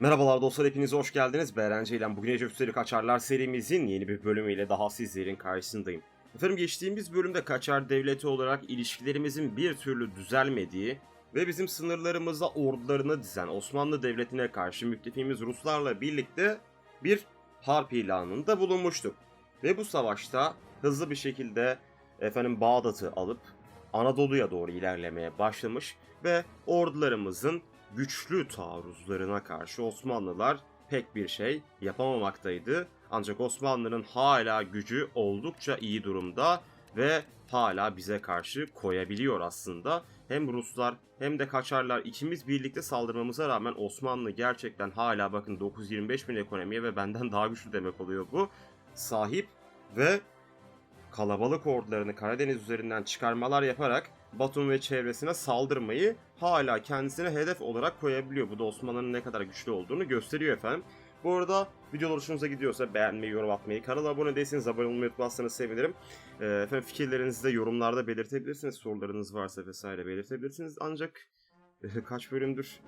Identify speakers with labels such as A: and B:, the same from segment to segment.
A: Merhabalar dostlar hepiniz hoş geldiniz. Beğence ile Bugün Ece Üstelik Kaçarlar serimizin yeni bir bölümüyle daha sizlerin karşısındayım. Efendim geçtiğimiz bölümde Kaçar Devleti olarak ilişkilerimizin bir türlü düzelmediği ve bizim sınırlarımıza ordularını dizen Osmanlı Devleti'ne karşı müttefiğimiz Ruslarla birlikte bir harp ilanında bulunmuştuk. Ve bu savaşta hızlı bir şekilde efendim Bağdat'ı alıp Anadolu'ya doğru ilerlemeye başlamış ve ordularımızın güçlü taarruzlarına karşı Osmanlılar pek bir şey yapamamaktaydı. Ancak Osmanlı'nın hala gücü oldukça iyi durumda ve hala bize karşı koyabiliyor aslında. Hem Ruslar hem de Kaçarlar ikimiz birlikte saldırmamıza rağmen Osmanlı gerçekten hala bakın 925 bin ekonomiye ve benden daha güçlü demek oluyor bu. Sahip ve kalabalık ordularını Karadeniz üzerinden çıkarmalar yaparak Batum ve çevresine saldırmayı hala kendisine hedef olarak koyabiliyor. Bu da Osmanlı'nın ne kadar güçlü olduğunu gösteriyor efendim. Bu arada videolar hoşunuza gidiyorsa beğenmeyi, yorum atmayı, kanala abone değilseniz abone olmayı unutmazsanız sevinirim. Ee, efendim fikirlerinizi de yorumlarda belirtebilirsiniz. Sorularınız varsa vesaire belirtebilirsiniz. Ancak e, kaç bölümdür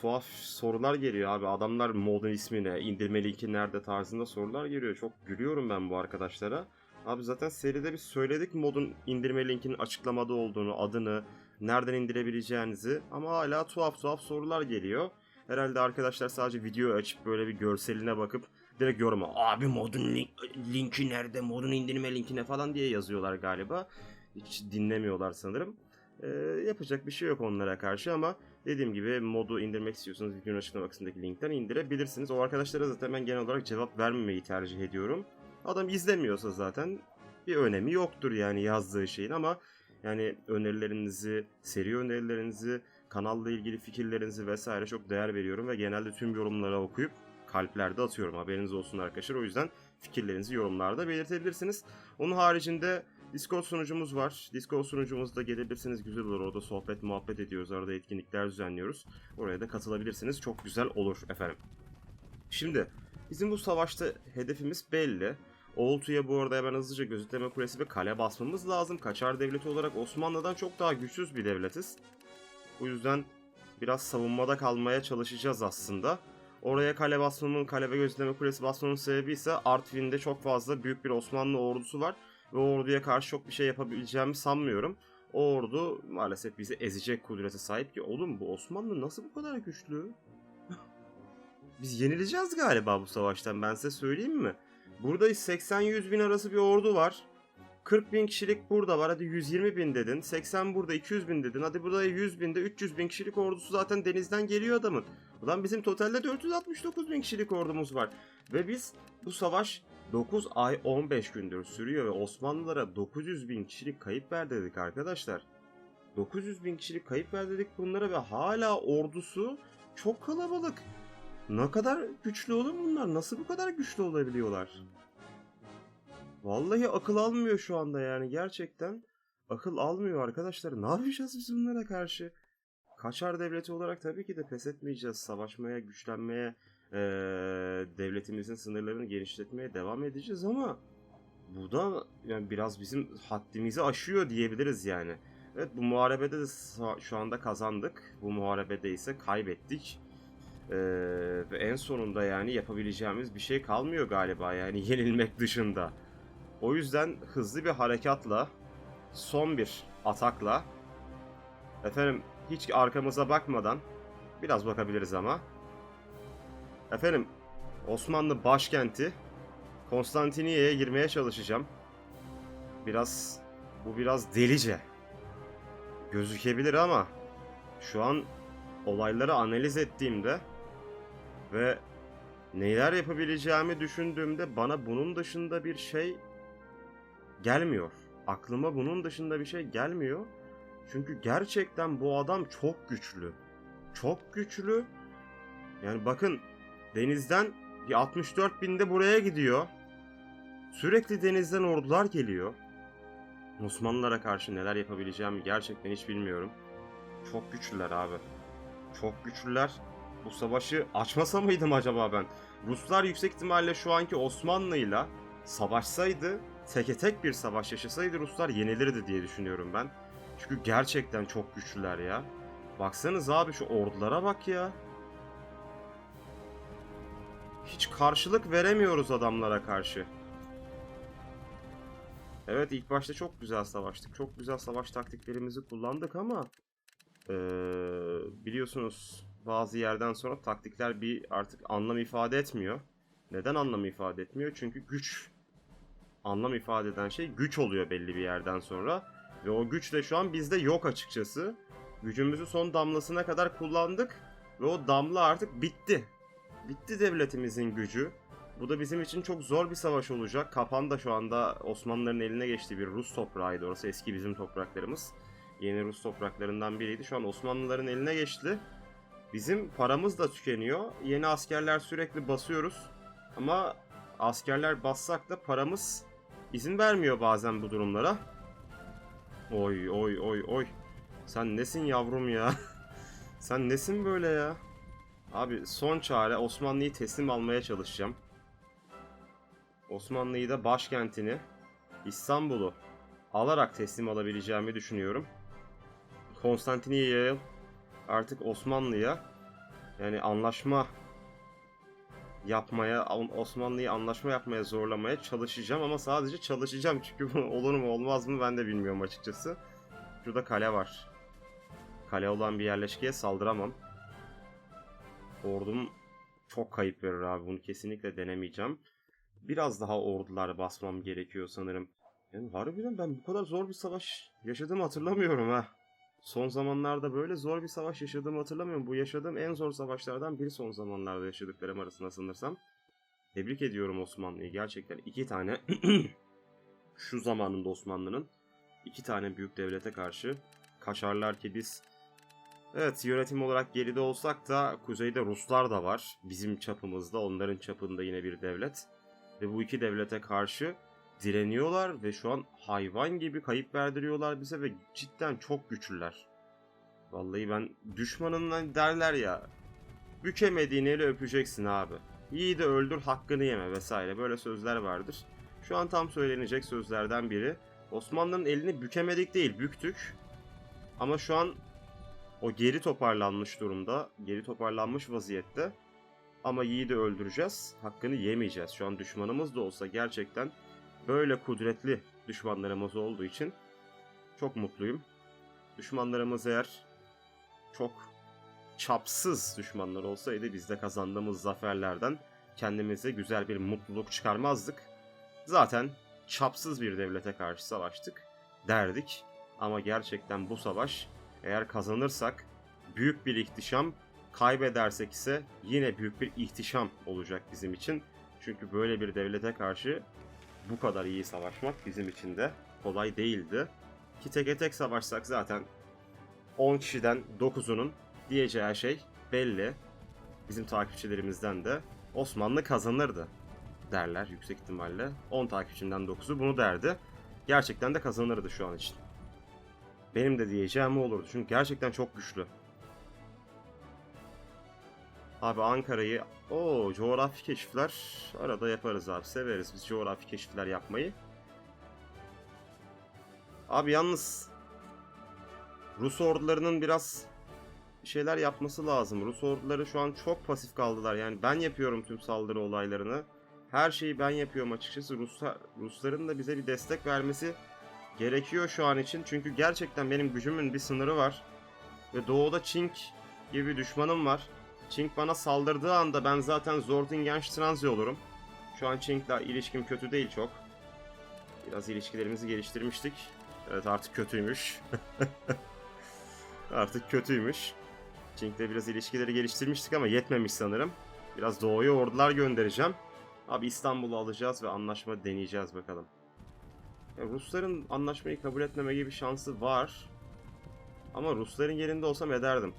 A: tuhaf sorular geliyor abi. Adamlar modun ismine, indirme linki nerede tarzında sorular geliyor. Çok gülüyorum ben bu arkadaşlara. Abi zaten seride bir söyledik modun indirme linkinin açıklamada olduğunu, adını, nereden indirebileceğinizi ama hala tuhaf tuhaf sorular geliyor. Herhalde arkadaşlar sadece video açıp böyle bir görseline bakıp direkt yoruma abi modun link- linki nerede, modun indirme linkine falan diye yazıyorlar galiba. Hiç dinlemiyorlar sanırım. Ee, yapacak bir şey yok onlara karşı ama dediğim gibi modu indirmek istiyorsanız videonun açıklama kısmındaki linkten indirebilirsiniz. O arkadaşlara zaten ben genel olarak cevap vermemeyi tercih ediyorum. Adam izlemiyorsa zaten bir önemi yoktur yani yazdığı şeyin ama yani önerilerinizi, seri önerilerinizi, kanalla ilgili fikirlerinizi vesaire çok değer veriyorum ve genelde tüm yorumları okuyup kalplerde atıyorum. Haberiniz olsun arkadaşlar. O yüzden fikirlerinizi yorumlarda belirtebilirsiniz. Onun haricinde Discord sunucumuz var. Discord sunucumuzda gelebilirsiniz güzel olur. Orada sohbet muhabbet ediyoruz. Arada etkinlikler düzenliyoruz. Oraya da katılabilirsiniz. Çok güzel olur efendim. Şimdi bizim bu savaşta hedefimiz belli. Oğultu'ya bu arada hemen hızlıca gözetleme kulesi ve kale basmamız lazım. Kaçar devleti olarak Osmanlı'dan çok daha güçsüz bir devletiz. Bu yüzden biraz savunmada kalmaya çalışacağız aslında. Oraya kale basmamın, kale ve gözetleme kulesi basmamın sebebi ise Artvin'de çok fazla büyük bir Osmanlı ordusu var. Ve orduya karşı çok bir şey yapabileceğimi sanmıyorum. O ordu maalesef bizi ezecek kudrete sahip ki oğlum bu Osmanlı nasıl bu kadar güçlü? Biz yenileceğiz galiba bu savaştan ben size söyleyeyim mi? Burada 80-100 bin arası bir ordu var. 40 bin kişilik burada var. Hadi 120 bin dedin. 80 burada 200 bin dedin. Hadi burada 100 binde 300 bin kişilik ordusu zaten denizden geliyor adamın. Ulan bizim totalde 469 bin kişilik ordumuz var. Ve biz bu savaş 9 ay 15 gündür sürüyor ve Osmanlılara 900 bin kişilik kayıp verdirdik arkadaşlar. 900 bin kişilik kayıp verdirdik bunlara ve hala ordusu çok kalabalık. Ne kadar güçlü olur bunlar? Nasıl bu kadar güçlü olabiliyorlar? Vallahi akıl almıyor şu anda yani gerçekten. Akıl almıyor arkadaşlar. Ne yapacağız biz bunlara karşı? Kaçar devleti olarak tabii ki de pes etmeyeceğiz. Savaşmaya, güçlenmeye, eee, devletimizin sınırlarını genişletmeye devam edeceğiz ama bu da yani biraz bizim haddimizi aşıyor diyebiliriz yani. Evet bu muharebede de şu anda kazandık. Bu muharebede ise kaybettik. Ee, ve en sonunda yani yapabileceğimiz bir şey kalmıyor galiba yani yenilmek dışında. O yüzden hızlı bir harekatla, son bir atakla, efendim hiç arkamıza bakmadan, biraz bakabiliriz ama, efendim Osmanlı başkenti Konstantiniye'ye girmeye çalışacağım. Biraz, bu biraz delice gözükebilir ama şu an olayları analiz ettiğimde ve neler yapabileceğimi düşündüğümde bana bunun dışında bir şey gelmiyor. Aklıma bunun dışında bir şey gelmiyor. Çünkü gerçekten bu adam çok güçlü. Çok güçlü. Yani bakın denizden bir 64 binde buraya gidiyor. Sürekli denizden ordular geliyor. Osmanlılara karşı neler yapabileceğimi gerçekten hiç bilmiyorum. Çok güçlüler abi. Çok güçlüler. Bu savaşı açmasa mıydım acaba ben? Ruslar yüksek ihtimalle şu anki Osmanlı'yla savaşsaydı, teke tek bir savaş yaşasaydı Ruslar yenilirdi diye düşünüyorum ben. Çünkü gerçekten çok güçlüler ya. Baksanız abi şu ordulara bak ya. hiç karşılık veremiyoruz adamlara karşı. Evet ilk başta çok güzel savaştık. Çok güzel savaş taktiklerimizi kullandık ama eee, biliyorsunuz bazı yerden sonra taktikler bir artık anlam ifade etmiyor. Neden anlam ifade etmiyor? Çünkü güç anlam ifade eden şey güç oluyor belli bir yerden sonra. Ve o güç de şu an bizde yok açıkçası. Gücümüzü son damlasına kadar kullandık ve o damla artık bitti. Bitti devletimizin gücü. Bu da bizim için çok zor bir savaş olacak. Kapan da şu anda Osmanlıların eline geçtiği bir Rus toprağıydı orası. Eski bizim topraklarımız. Yeni Rus topraklarından biriydi. Şu an Osmanlıların eline geçti. Bizim paramız da tükeniyor. Yeni askerler sürekli basıyoruz. Ama askerler bassak da paramız izin vermiyor bazen bu durumlara. Oy oy oy oy. Sen nesin yavrum ya? Sen nesin böyle ya? Abi son çare Osmanlı'yı teslim almaya çalışacağım. Osmanlı'yı da başkentini İstanbul'u alarak teslim alabileceğimi düşünüyorum. Konstantiniyye'ye artık Osmanlı'ya yani anlaşma yapmaya, Osmanlı'yı anlaşma yapmaya zorlamaya çalışacağım ama sadece çalışacağım çünkü olur mu olmaz mı ben de bilmiyorum açıkçası. Şurada kale var. Kale olan bir yerleşkeye saldıramam. Ordum çok kayıp verir abi bunu kesinlikle denemeyeceğim. Biraz daha ordular basmam gerekiyor sanırım. Yani harbiden ben bu kadar zor bir savaş yaşadığımı hatırlamıyorum ha. Son zamanlarda böyle zor bir savaş yaşadığımı hatırlamıyorum. Bu yaşadığım en zor savaşlardan biri son zamanlarda yaşadıklarım arasında sanırsam. Tebrik ediyorum Osmanlı'yı gerçekten. iki tane şu zamanında Osmanlı'nın iki tane büyük devlete karşı kaşarlar ki biz Evet yönetim olarak geride olsak da kuzeyde Ruslar da var. Bizim çapımızda onların çapında yine bir devlet. Ve bu iki devlete karşı direniyorlar ve şu an hayvan gibi kayıp verdiriyorlar bize ve cidden çok güçlüler. Vallahi ben düşmanından derler ya bükemediğin eli öpeceksin abi. Yiğidi öldür hakkını yeme vesaire böyle sözler vardır. Şu an tam söylenecek sözlerden biri. Osmanlı'nın elini bükemedik değil büktük. Ama şu an o geri toparlanmış durumda. Geri toparlanmış vaziyette. Ama Yiğit'i öldüreceğiz. Hakkını yemeyeceğiz. Şu an düşmanımız da olsa gerçekten böyle kudretli düşmanlarımız olduğu için çok mutluyum. Düşmanlarımız eğer çok çapsız düşmanlar olsaydı biz de kazandığımız zaferlerden kendimize güzel bir mutluluk çıkarmazdık. Zaten çapsız bir devlete karşı savaştık derdik. Ama gerçekten bu savaş eğer kazanırsak büyük bir ihtişam, kaybedersek ise yine büyük bir ihtişam olacak bizim için. Çünkü böyle bir devlete karşı bu kadar iyi savaşmak bizim için de kolay değildi. Ki teke tek savaşsak zaten 10 kişiden 9'unun diyeceği şey belli. Bizim takipçilerimizden de Osmanlı kazanırdı derler yüksek ihtimalle. 10 takipçimden 9'u bunu derdi. Gerçekten de kazanırdı şu an için. Benim de diyeceğim olurdu. Çünkü gerçekten çok güçlü. Abi Ankara'yı o coğrafi keşifler arada yaparız abi. Severiz biz coğrafi keşifler yapmayı. Abi yalnız Rus ordularının biraz şeyler yapması lazım. Rus orduları şu an çok pasif kaldılar. Yani ben yapıyorum tüm saldırı olaylarını. Her şeyi ben yapıyorum açıkçası. Ruslar, Rusların da bize bir destek vermesi gerekiyor şu an için. Çünkü gerçekten benim gücümün bir sınırı var. Ve doğuda Çink gibi bir düşmanım var. Çink bana saldırdığı anda ben zaten Zortingenstranzi olurum. Şu an Chink'le ilişkim kötü değil çok. Biraz ilişkilerimizi geliştirmiştik. Evet artık kötüymüş. artık kötüymüş. Chink'le biraz ilişkileri geliştirmiştik ama yetmemiş sanırım. Biraz doğuya ordular göndereceğim. Abi İstanbul'u alacağız ve anlaşma deneyeceğiz bakalım. Ya Rusların anlaşmayı kabul etmeme gibi şansı var. Ama Rusların yerinde olsam ederdim.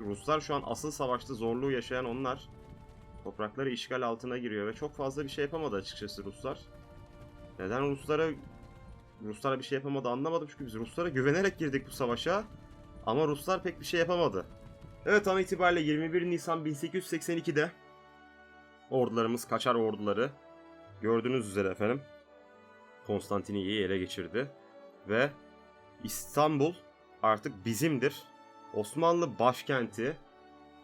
A: Ruslar şu an asıl savaşta zorluğu yaşayan onlar. Toprakları işgal altına giriyor ve çok fazla bir şey yapamadı açıkçası Ruslar. Neden Ruslara Ruslara bir şey yapamadı anlamadım çünkü biz Ruslara güvenerek girdik bu savaşa. Ama Ruslar pek bir şey yapamadı. Evet an itibariyle 21 Nisan 1882'de ordularımız Kaçar orduları gördüğünüz üzere efendim Konstantiniyye'yi ele geçirdi ve İstanbul artık bizimdir. Osmanlı başkenti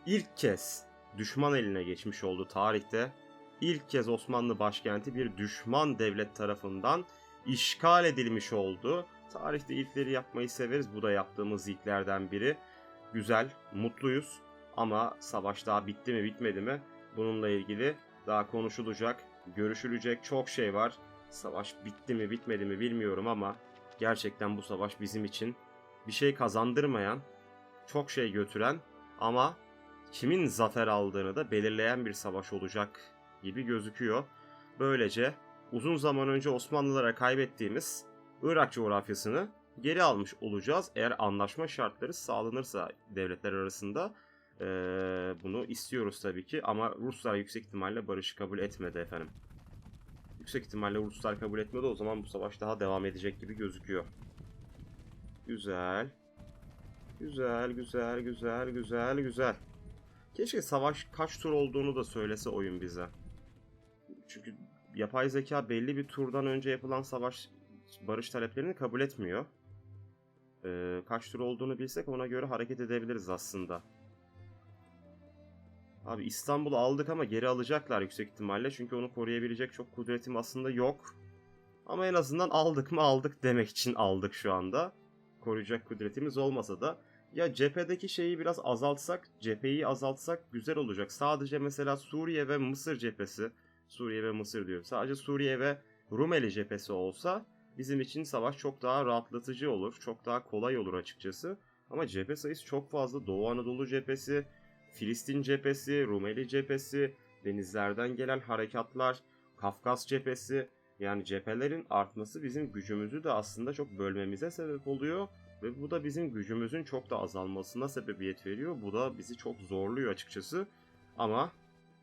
A: ilk kez düşman eline geçmiş oldu tarihte. ilk kez Osmanlı başkenti bir düşman devlet tarafından işgal edilmiş oldu. Tarihte ilkleri yapmayı severiz. Bu da yaptığımız ilklerden biri. Güzel, mutluyuz. Ama savaş daha bitti mi bitmedi mi? Bununla ilgili daha konuşulacak, görüşülecek çok şey var. Savaş bitti mi bitmedi mi bilmiyorum ama gerçekten bu savaş bizim için bir şey kazandırmayan, çok şey götüren ama kimin zafer aldığını da belirleyen bir savaş olacak gibi gözüküyor. Böylece uzun zaman önce Osmanlılara kaybettiğimiz Irak coğrafyasını geri almış olacağız. Eğer anlaşma şartları sağlanırsa devletler arasında eee, bunu istiyoruz tabii ki. Ama Ruslar yüksek ihtimalle barışı kabul etmedi efendim. Yüksek ihtimalle Ruslar kabul etmedi o zaman bu savaş daha devam edecek gibi gözüküyor. Güzel. Güzel, güzel, güzel, güzel, güzel. Keşke savaş kaç tur olduğunu da söylese oyun bize. Çünkü yapay zeka belli bir turdan önce yapılan savaş barış taleplerini kabul etmiyor. Ee, kaç tur olduğunu bilsek ona göre hareket edebiliriz aslında. Abi İstanbul'u aldık ama geri alacaklar yüksek ihtimalle. Çünkü onu koruyabilecek çok kudretim aslında yok. Ama en azından aldık mı aldık demek için aldık şu anda. Koruyacak kudretimiz olmasa da. Ya cephedeki şeyi biraz azaltsak, cepheyi azaltsak güzel olacak. Sadece mesela Suriye ve Mısır cephesi, Suriye ve Mısır diyorum. Sadece Suriye ve Rumeli cephesi olsa bizim için savaş çok daha rahatlatıcı olur. Çok daha kolay olur açıkçası. Ama cephe sayısı çok fazla. Doğu Anadolu cephesi, Filistin cephesi, Rumeli cephesi, denizlerden gelen harekatlar, Kafkas cephesi. Yani cephelerin artması bizim gücümüzü de aslında çok bölmemize sebep oluyor. Ve bu da bizim gücümüzün çok da azalmasına sebebiyet veriyor. Bu da bizi çok zorluyor açıkçası. Ama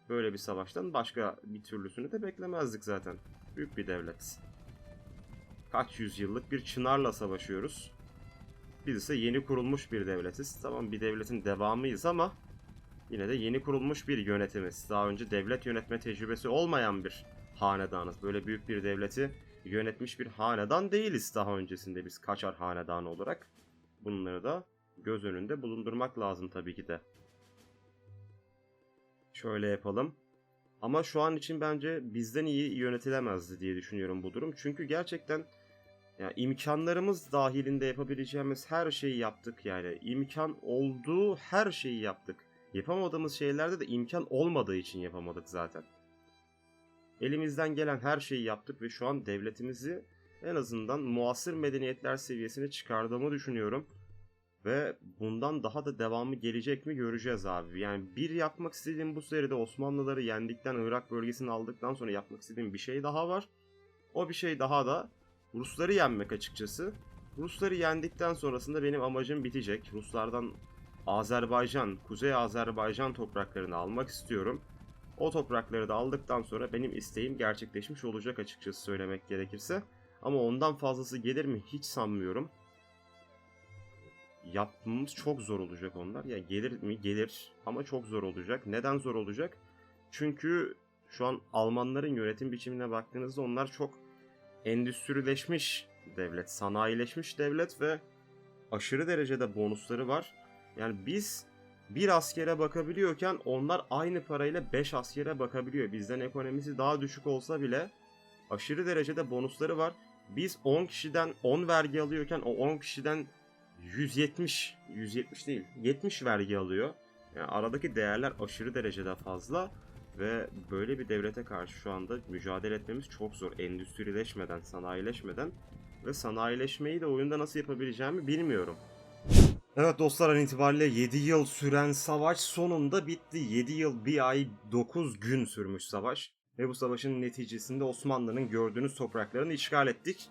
A: böyle bir savaştan başka bir türlüsünü de beklemezdik zaten. Büyük bir devlet. Kaç yüzyıllık bir çınarla savaşıyoruz. Biz ise yeni kurulmuş bir devletiz. Tamam bir devletin devamıyız ama yine de yeni kurulmuş bir yönetimiz. Daha önce devlet yönetme tecrübesi olmayan bir hanedanız. Böyle büyük bir devleti yönetmiş bir hanedan değiliz daha öncesinde biz Kaçar hanedanı olarak. Bunları da göz önünde bulundurmak lazım tabii ki de. Şöyle yapalım. Ama şu an için bence bizden iyi yönetilemezdi diye düşünüyorum bu durum. Çünkü gerçekten ya imkanlarımız dahilinde yapabileceğimiz her şeyi yaptık yani. imkan olduğu her şeyi yaptık. Yapamadığımız şeylerde de imkan olmadığı için yapamadık zaten. Elimizden gelen her şeyi yaptık ve şu an devletimizi en azından muasır medeniyetler seviyesine çıkardığımı düşünüyorum. Ve bundan daha da devamı gelecek mi göreceğiz abi. Yani bir yapmak istediğim bu seride Osmanlıları yendikten Irak bölgesini aldıktan sonra yapmak istediğim bir şey daha var. O bir şey daha da Rusları yenmek açıkçası. Rusları yendikten sonrasında benim amacım bitecek. Ruslardan Azerbaycan, Kuzey Azerbaycan topraklarını almak istiyorum. O toprakları da aldıktan sonra benim isteğim gerçekleşmiş olacak açıkçası söylemek gerekirse. Ama ondan fazlası gelir mi hiç sanmıyorum. Yapmamız çok zor olacak onlar. Ya gelir mi? Gelir ama çok zor olacak. Neden zor olacak? Çünkü şu an Almanların yönetim biçimine baktığınızda onlar çok endüstrileşmiş devlet, sanayileşmiş devlet ve aşırı derecede bonusları var. Yani biz bir askere bakabiliyorken onlar aynı parayla 5 askere bakabiliyor. Bizden ekonomisi daha düşük olsa bile aşırı derecede bonusları var. Biz 10 kişiden 10 vergi alıyorken o 10 kişiden 170, 170 değil 70 vergi alıyor. Yani aradaki değerler aşırı derecede fazla ve böyle bir devlete karşı şu anda mücadele etmemiz çok zor. Endüstrileşmeden, sanayileşmeden ve sanayileşmeyi de oyunda nasıl yapabileceğimi bilmiyorum. Evet dostlar an itibariyle 7 yıl süren savaş sonunda bitti. 7 yıl 1 ay 9 gün sürmüş savaş. Ve bu savaşın neticesinde Osmanlı'nın gördüğünüz topraklarını işgal ettik.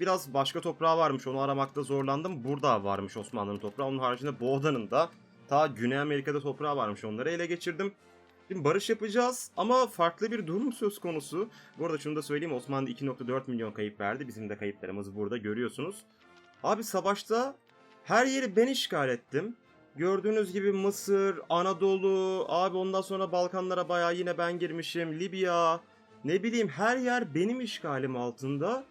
A: Biraz başka toprağı varmış onu aramakta zorlandım. Burada varmış Osmanlı'nın toprağı. Onun haricinde Boğda'nın da ta Güney Amerika'da toprağı varmış onları ele geçirdim. Şimdi barış yapacağız ama farklı bir durum söz konusu. Bu arada şunu da söyleyeyim Osmanlı 2.4 milyon kayıp verdi. Bizim de kayıplarımız burada görüyorsunuz. Abi savaşta her yeri ben işgal ettim. Gördüğünüz gibi Mısır, Anadolu, abi ondan sonra Balkanlara bayağı yine ben girmişim. Libya, ne bileyim her yer benim işgalim altında.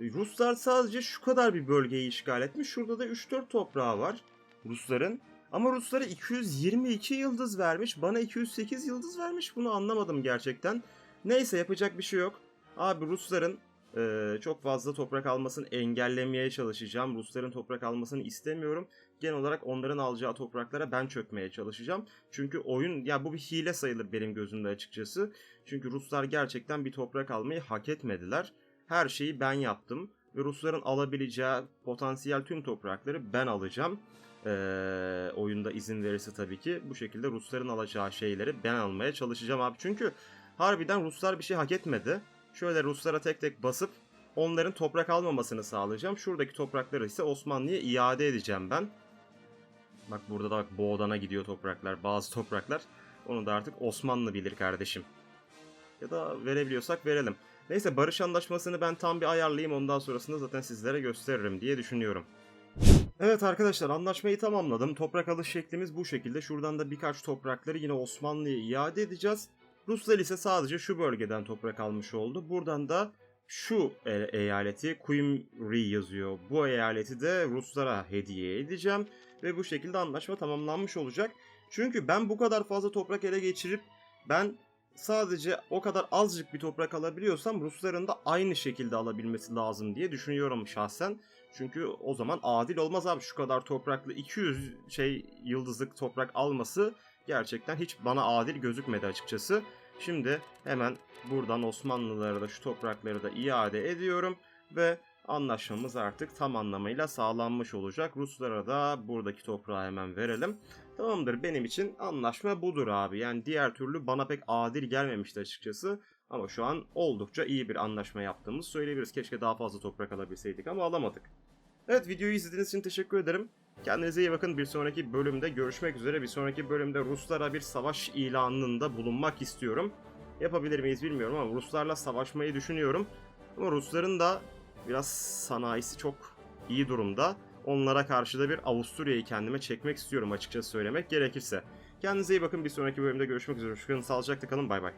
A: Ruslar sadece şu kadar bir bölgeyi işgal etmiş. Şurada da 3-4 toprağı var Rusların. Ama Ruslara 222 yıldız vermiş. Bana 208 yıldız vermiş. Bunu anlamadım gerçekten. Neyse yapacak bir şey yok. Abi Rusların e, çok fazla toprak almasını engellemeye çalışacağım. Rusların toprak almasını istemiyorum. Genel olarak onların alacağı topraklara ben çökmeye çalışacağım. Çünkü oyun ya bu bir hile sayılır benim gözümde açıkçası. Çünkü Ruslar gerçekten bir toprak almayı hak etmediler. Her şeyi ben yaptım ve Rusların alabileceği potansiyel tüm toprakları ben alacağım. Ee, oyunda izin verirse tabii ki bu şekilde Rusların alacağı şeyleri ben almaya çalışacağım abi. Çünkü harbiden Ruslar bir şey hak etmedi. Şöyle Ruslara tek tek basıp onların toprak almamasını sağlayacağım. Şuradaki toprakları ise Osmanlı'ya iade edeceğim ben. Bak burada da bak Boğdan'a gidiyor topraklar, bazı topraklar. Onu da artık Osmanlı bilir kardeşim. Ya da verebiliyorsak verelim. Neyse barış anlaşmasını ben tam bir ayarlayayım ondan sonrasında zaten sizlere gösteririm diye düşünüyorum. Evet arkadaşlar anlaşmayı tamamladım. Toprak alış şeklimiz bu şekilde. Şuradan da birkaç toprakları yine Osmanlı'ya iade edeceğiz. Ruslar ise sadece şu bölgeden toprak almış oldu. Buradan da şu e- eyaleti Kuyumri yazıyor. Bu eyaleti de Ruslara hediye edeceğim. Ve bu şekilde anlaşma tamamlanmış olacak. Çünkü ben bu kadar fazla toprak ele geçirip ben sadece o kadar azıcık bir toprak alabiliyorsam Rusların da aynı şekilde alabilmesi lazım diye düşünüyorum şahsen. Çünkü o zaman adil olmaz abi şu kadar topraklı 200 şey yıldızlık toprak alması gerçekten hiç bana adil gözükmedi açıkçası. Şimdi hemen buradan Osmanlılara da şu toprakları da iade ediyorum ve anlaşmamız artık tam anlamıyla sağlanmış olacak. Ruslara da buradaki toprağı hemen verelim. Tamamdır benim için anlaşma budur abi. Yani diğer türlü bana pek adil gelmemişti açıkçası. Ama şu an oldukça iyi bir anlaşma yaptığımızı söyleyebiliriz. Keşke daha fazla toprak alabilseydik ama alamadık. Evet videoyu izlediğiniz için teşekkür ederim. Kendinize iyi bakın. Bir sonraki bölümde görüşmek üzere. Bir sonraki bölümde Ruslara bir savaş ilanında bulunmak istiyorum. Yapabilir miyiz bilmiyorum ama Ruslarla savaşmayı düşünüyorum. Ama Rusların da biraz sanayisi çok iyi durumda. Onlara karşı da bir Avusturya'yı kendime çekmek istiyorum açıkçası söylemek gerekirse. Kendinize iyi bakın. Bir sonraki bölümde görüşmek üzere. Hoşçakalın. Sağlıcakla kalın. Bay bay.